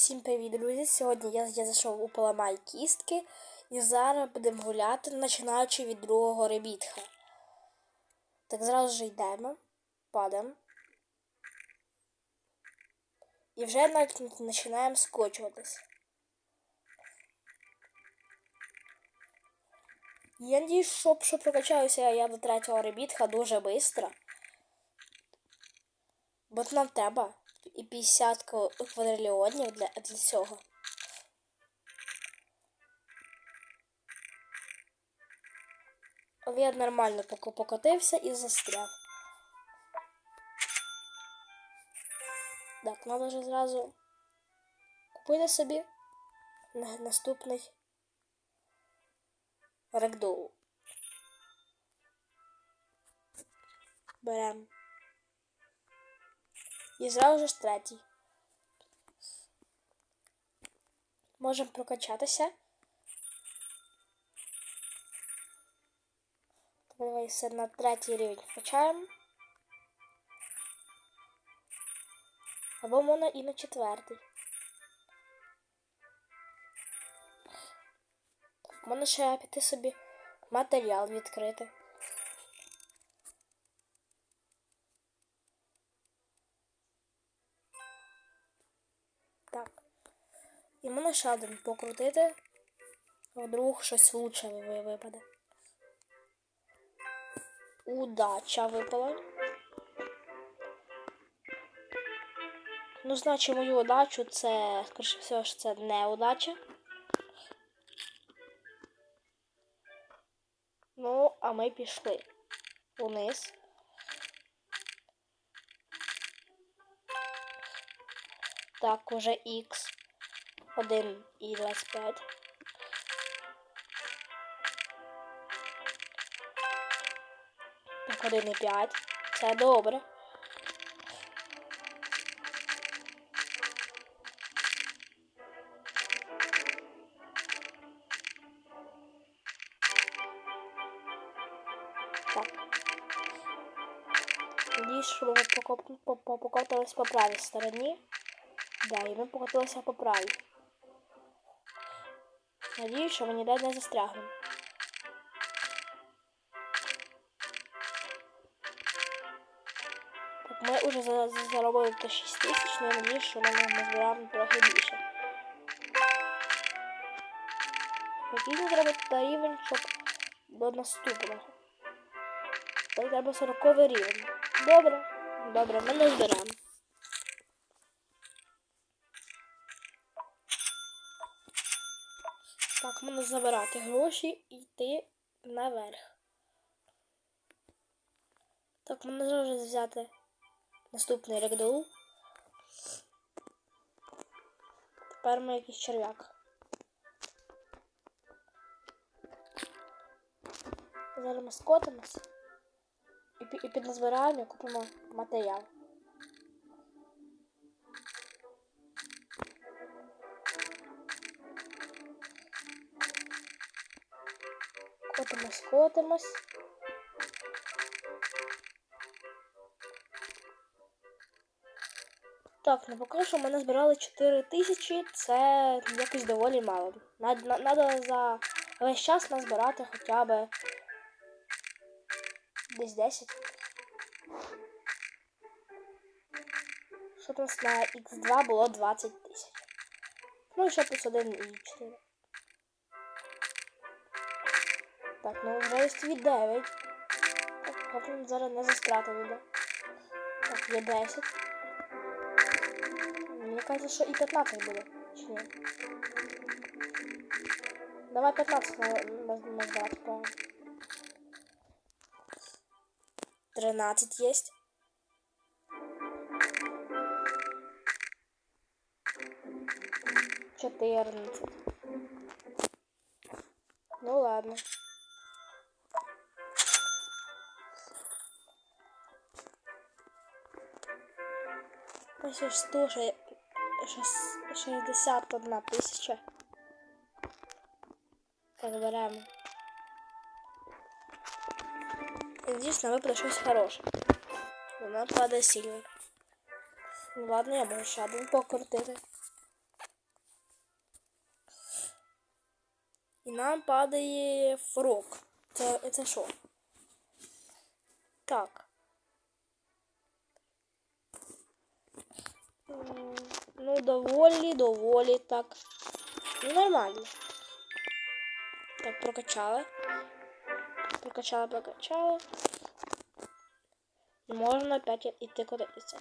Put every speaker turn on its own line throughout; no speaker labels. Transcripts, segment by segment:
Всім привіт, друзі! Сьогодні я, я зайшов у поламай кістки і зараз будемо гуляти, починаючи від другого ребітха. Так зразу ж йдемо, падаємо. І вже навіть починаємо скочуватись. Я надіюсь, що, що прокачаюся я до третього ребітха дуже швидко. Бо нам треба і 50 квадрильйонів для, для цього. Я нормально покотився і застряг. Так, треба вже зразу купити собі на- наступний рекдоу. Беремо. І зразу ж третій. Можемо прокачатися. Давай на третій рівень вкачаємо. Або можна і на четвертий. Можна ще піти собі матеріал відкрити. Ще один покрутити. Вдруг щось лучше випаде. Удача випала. Ну, значить, мою удачу це, скоріше всього, що це не удача. Ну, а ми пішли униз. Так, уже X 1 і 25. Так, 1 і 5. Це добре. Так. Що ми покоп- по- по- покотились по правій стороні. Да, і ми покотилися по правій. Надіюсь, що ми ніде не застрягнемо. Ми вже за- за- заробили до 6 тисяч, але надіюсь, що ми збираємо трохи більше. Який треба тут рівень, щоб до наступного. Так, треба 40 рівень. Добре. Добре, ми не зберемо. Так, можна забирати гроші і йти наверх. Так, можна зараз взяти наступний рекдоу. Тепер ми якийсь черв'як. Зараз ми скотимось і, і під назбиранням купимо матеріал. Котимось, котимось. Так, ну поки що ми назбирали 4 тисячі, це якось доволі мало. Треба за весь час назбирати хоча б десь 10. Щоб у нас на Х2 було 20 тисяч. Ну ще плюс 1 і 4. Так, ну вже є 9. Так, потім зараз не застрати буде. Так, є 10. Мені кажется, що і 15 буде. Чи ні? Давай 15 на, на, назбирати, правильно. 13 есть. Четырнадцать. Ну ладно. Ось 161 тисяча. Так, беремо. Надеюсь, нам выпало что-то хорошее. Падает сильно. Ну ладно, я могу сейчас буду покрутить. И нам падает фрук. Это, это что? Так. Ну, доволі, доволі так. Ну, нормально. Так, прокачали. Прокачали, прокачали. Можна опять іти кудись.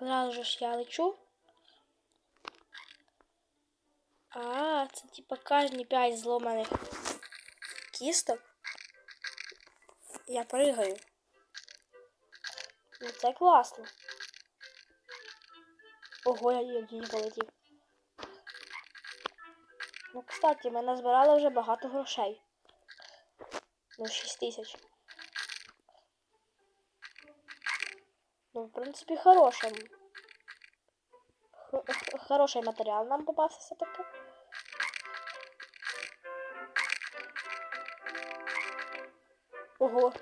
Зразу ж я лечу. А, це типа кожні 5 зломаних кісток. Я пригаю. Ну це класно. Ого, я не полетів. Ну, кстати, ми назбирали вже багато грошей. Ну, 6 тисяч. Ну, в принципі, хорошим. Х- х- Хороший матеріал нам попався все-таки. Ого.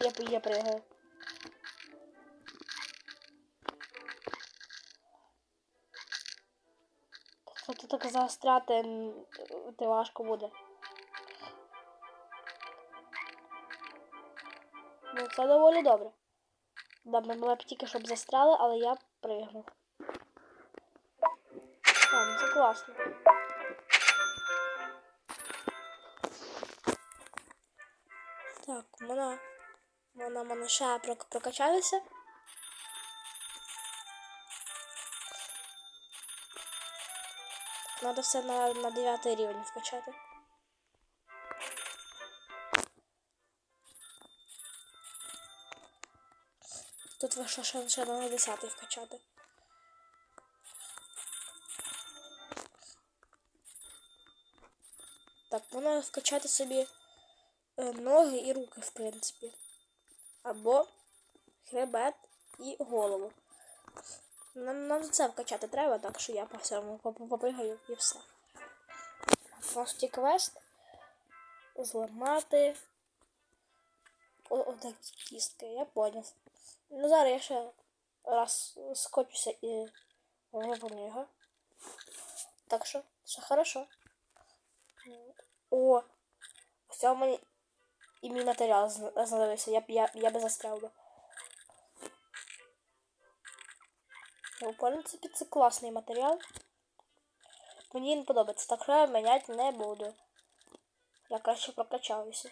Я, я прыгаю. Тут так заостряти м, важко буде. Ну, це доволі добре. Да, ми б тільки щоб застряли, але я пригнув. Так, ну це класно. Так, вона, вона, вона ще прокачалася. Надо все на, на 9 рівень вкачати. Тут вийшло ще, ще на 10 вкачати. Так, можна вкачати собі е, ноги і руки, в принципі. Або хребет і голову. Нам, нам це вкачати треба, так що я по всьому поп- попригаю і все. Фасті квест. Зламати. Отакі кістки, я поняв. Ну зараз я ще раз скочуся і виповню його. Так що, все хорошо. О! Ось цього мені і мій матеріал зна- знадобився. Я, б- я, я би застряв би. Ну, в принципі, це класний матеріал. Мені він подобається, так що я міняти не буду. Я краще прокачаюся.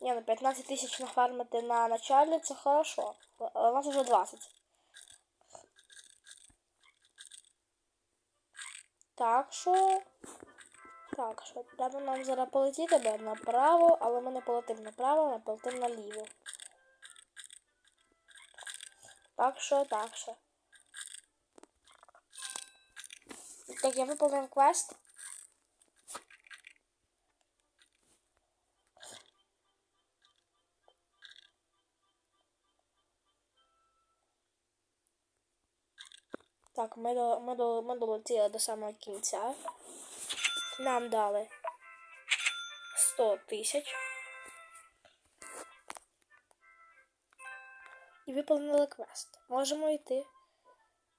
Ні, ну 15 тисяч нафармити на началі це хорошо. У нас вже 20. Так що. Так, що треба нам зараз полетіти буде направо, але ми не полетимо направо, ми полетимо наліво. Так що, так що. Так, я виповнив квест. Так, ми, до, ми, до, ми долетіли до самого кінця. Нам дали 100 тисяч. І виповнили квест. Можемо йти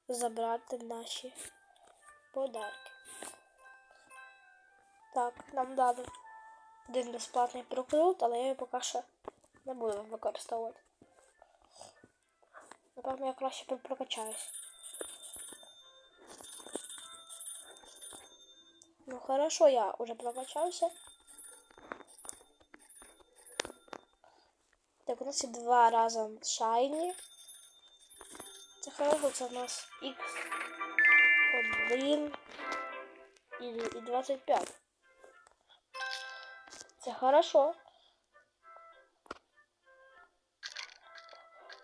забрати наші подарки. Так, нам дали один безплатний прокрут, але я його поки що не буду використовувати. Напевно, я краще прокачаюсь. Ну хорошо, я уже прокачався. Так, у нас є два рази шайні. Це хорошо, у нас X1 і, і 25. Це хорошо.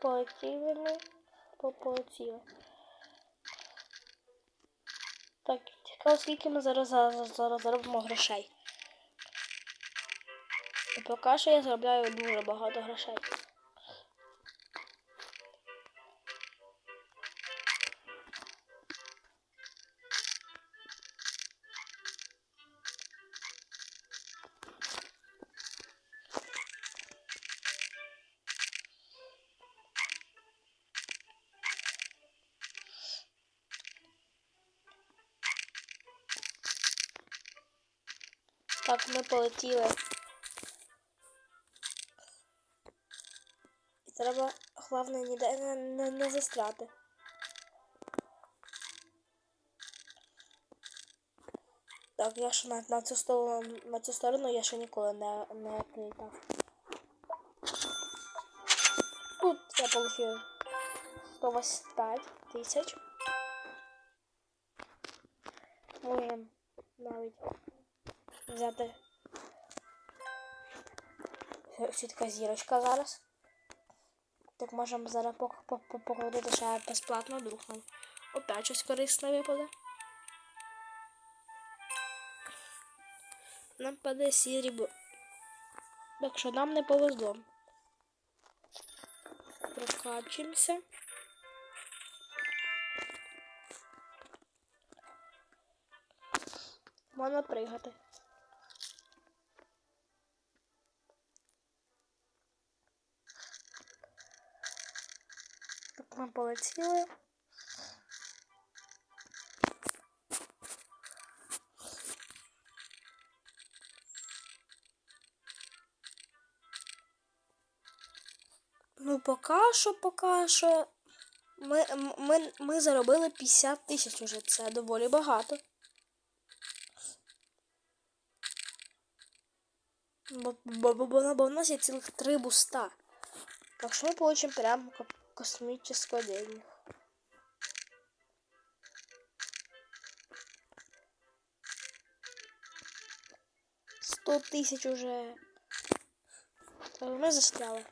Полетіли ми. Так, цікаво, скільки ми зараз, зараз, зараз заробимо грошей. І поки що я заробляю дуже багато грошей. Полетіли. І треба, головне, ніде не, не, не застряти. Так, я ще на, на, цю сторону, на цю сторону я ще ніколи не, не прилітав. Тут я получив 185 тисяч. Можемо навіть взяти ще така зірочка зараз. Так можемо зараз покрутити ще безплатно, вдруг нам опять щось корисне випаде. Нам паде срібло. Так що нам не повезло. Прокачуємося. Можна пригати. Ми полетіли. Ну, поки що, поки що. Ми, ми, ми заробили 50 тисяч уже. Це доволі багато. Бо, бо, бо, бо, бо в нас є цілих три буста. Так що ми получим прям ко- космическое денег. Сто тисяч уже. Ми застряли.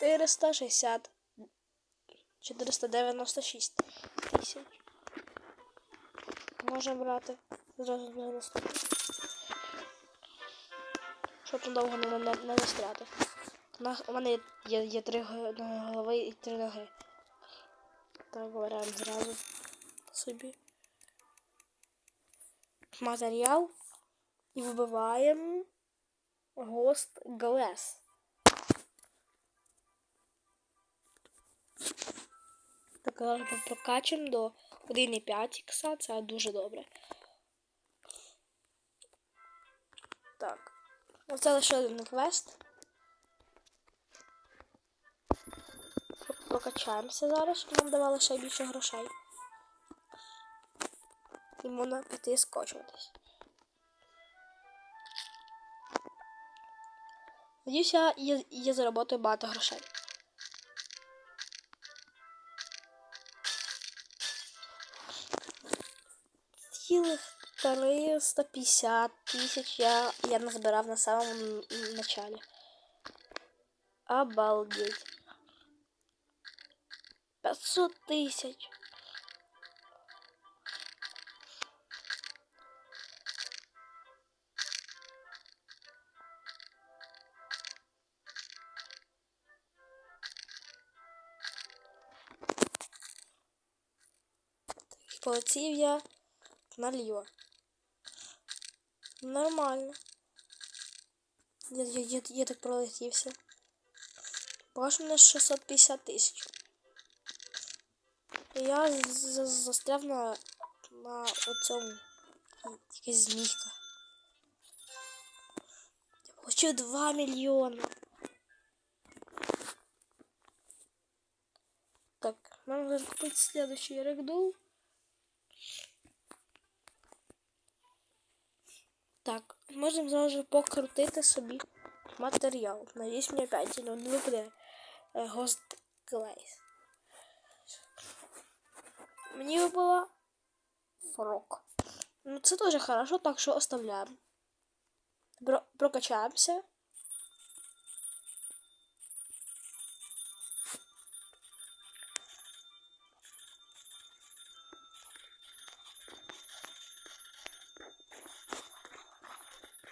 460. 496 тисяч. Можемо брати зразу на наступний. Щоб довго не, не, не застряти. У мене є, є три голови і три ноги. Так, беремо зразу собі. Матеріал. І вбиваємо Ghost Glass. Так, прокачуємо до 1,5 ікса, це дуже добре. Оце лише один квест. Прокачаємося зараз, щоб нам давали ще більше грошей. І можна піти скочуватись. Надіюся, я, я заработаю багато грошей. Цілих 350 тисяч я, я назбирав на самому н- н- началі. Обалдеть. 500 тисяч. Полетів я наліво. Нормально. Я, я, я, я так пролетівся. Бачу, мене 650 тисяч. Я застряв на, на оцьому. Якась змійка. Я получив 2 мільйони. Так, нам нужно купить следующий рэгдоу. Так, можемо зразу покрутити собі матеріал. Надіюсь, мені опять не випаде гост Ghost Мені випала фрок. Ну, це дуже хорошо, так що оставляємо. Про- прокачаємося.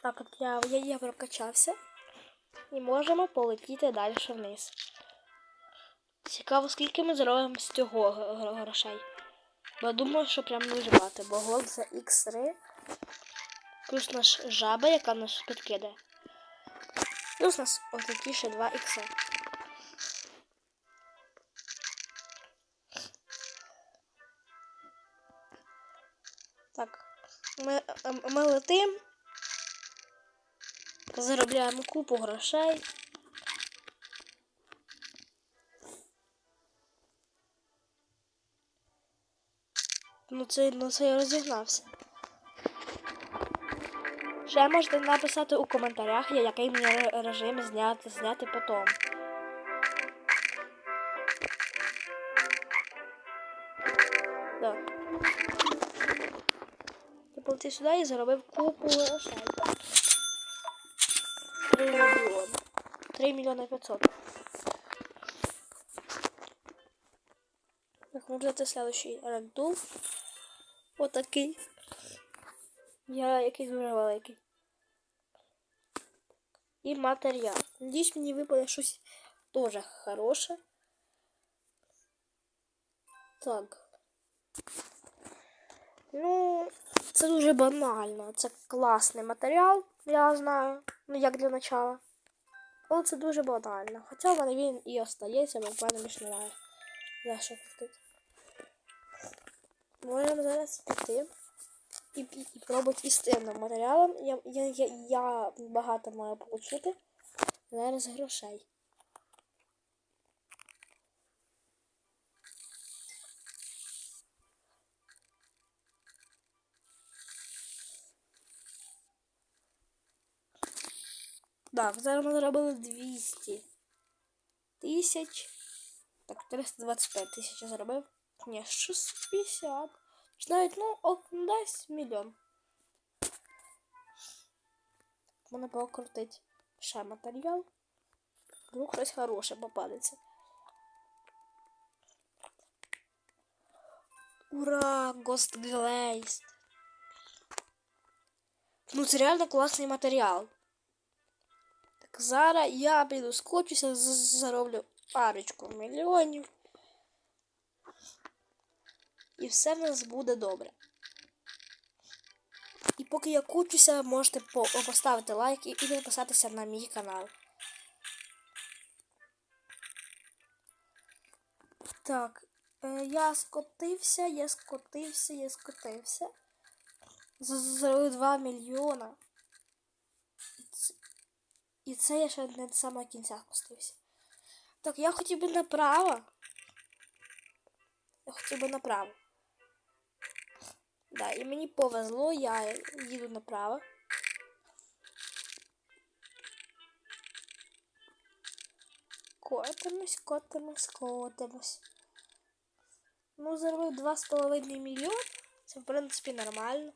Так, от я, я, я прокачався. І можемо полетіти далі вниз. Цікаво, скільки ми заробимо з цього грошей. Бо я думаю, що прям дуже багато, бо голд за X3. Плюс наш жаба, яка нас підкидає. Плюс у нас отакі ще 2 ікса. Ми, ем, ми летим. Заробляємо купу грошей. Ну це, ну це я розігнався. Ще можете написати у коментарях, який мені режим зняти, зняти потім. Да. Я полетів сюди і заробив купу грошей. 3 мільйони 500. Так, можна взяти следующий рендул. Отакий. Я якийсь дуже великий. І матеріал. Надіюсь, мені випаде щось дуже хороше. Так. Ну, це дуже банально. Це класний матеріал, я знаю. Ну, як для начала. Але це дуже банально. Хоча в мене він і остається, бо в мене більше немає. За що крутити. Можемо зараз піти і, і, і пробувати із тим матеріалом. Я, я, я, я багато маю отримати. Зараз грошей. Так, зараз ми заробили 200 тисяч. Так, 325 тисяч я заробив. Ні, 650. Чи навіть, ну, от, десь мільйон. Мене покрутить ще матеріал. Вдруг щось хороше попадеться. Ура! Ghost Glaze! Ну, це реально класний матеріал. Так, зараз я піду скочуся, зароблю парочку мільйонів. І все в нас буде добре. І поки я кучуся, можете по- поставити лайк і і підписатися на мій канал. Так, е, я скотився, я скотився, я скотився. За- 2 мільйона. І це, я ще не до самого кінця спустився. Так, я хотів би направо. Я хотів би направо. Да, і мені повезло, я їду направо. Котимось, котимось, котимось. Ну, заробив 2,5 мільйон. Це, в принципі, нормально.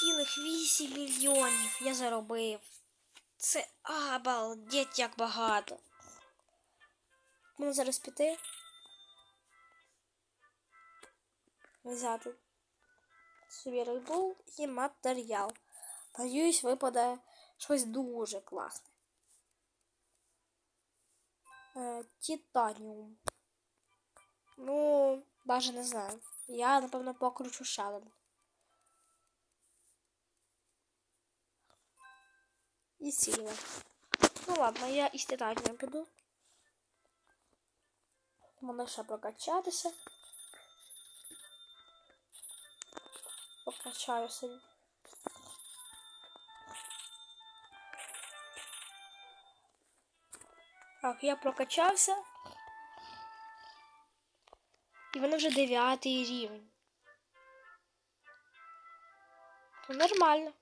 Цілих 8 мільйонів я заробив. Це обалдеть як багато. Можна зараз піти. Взяти собі рейбул і матеріал. Надіюсь, випаде щось дуже класне. Е, Титаніум. Ну, навіть не знаю. Я, напевно, покручу шалом. І сіла. Ну ладно, я із титаніум піду. Можна ще прокачатися. Так, я прокачався. І в мене вже дев'ятий рівень. Ну, нормально.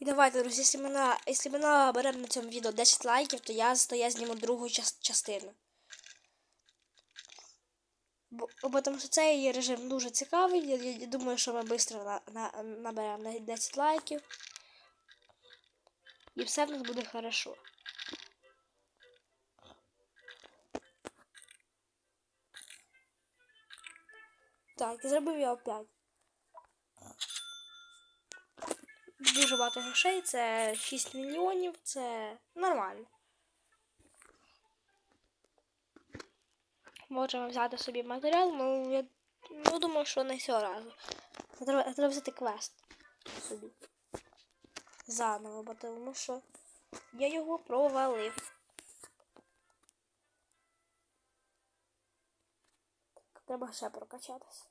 І давайте, друзі, якщо ми, на, якщо ми наберемо на цьому відео 10 лайків, то я, то я зніму другу частину. Бо, тому що цей режим дуже цікавий. Я, я, я думаю, що ми швидко на, на, наберемо на 10 лайків. І все в нас буде хорошо. Так, зробив я опять. Дуже багато грошей, це 6 мільйонів, це нормально. Можемо взяти собі матеріал, ну я ну, думаю, що не цього разу. Треба, треба взяти квест собі. Заново, бо тому що я його провалив. Треба ще прокачатися.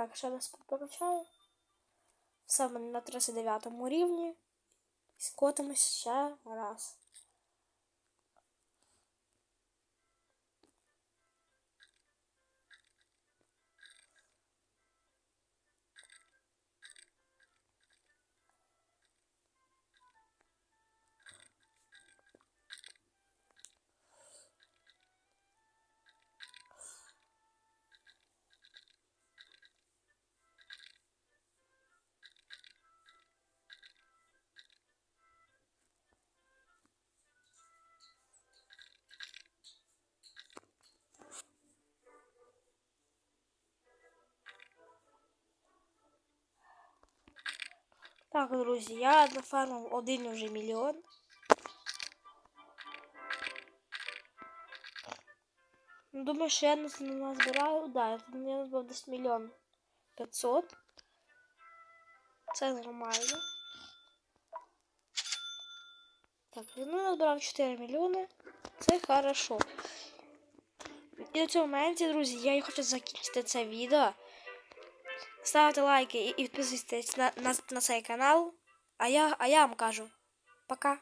Так, ще раз попрощаю. Саме на 39 рівні. Скотимось ще раз. Так, друзі, я нафармив один вже мільйон. Ну, Думаю, що я назбираю. Да, я назбирав десь мільйон п'ятсот. Це нормально. Так, ну назбирав 4 мільйони. Це хорошо. І на цьому моменті, друзі, я хочу закінчити це відео. Ставте лайки і, підписуйтесь на, на, на цей канал. А я, а я вам кажу пока.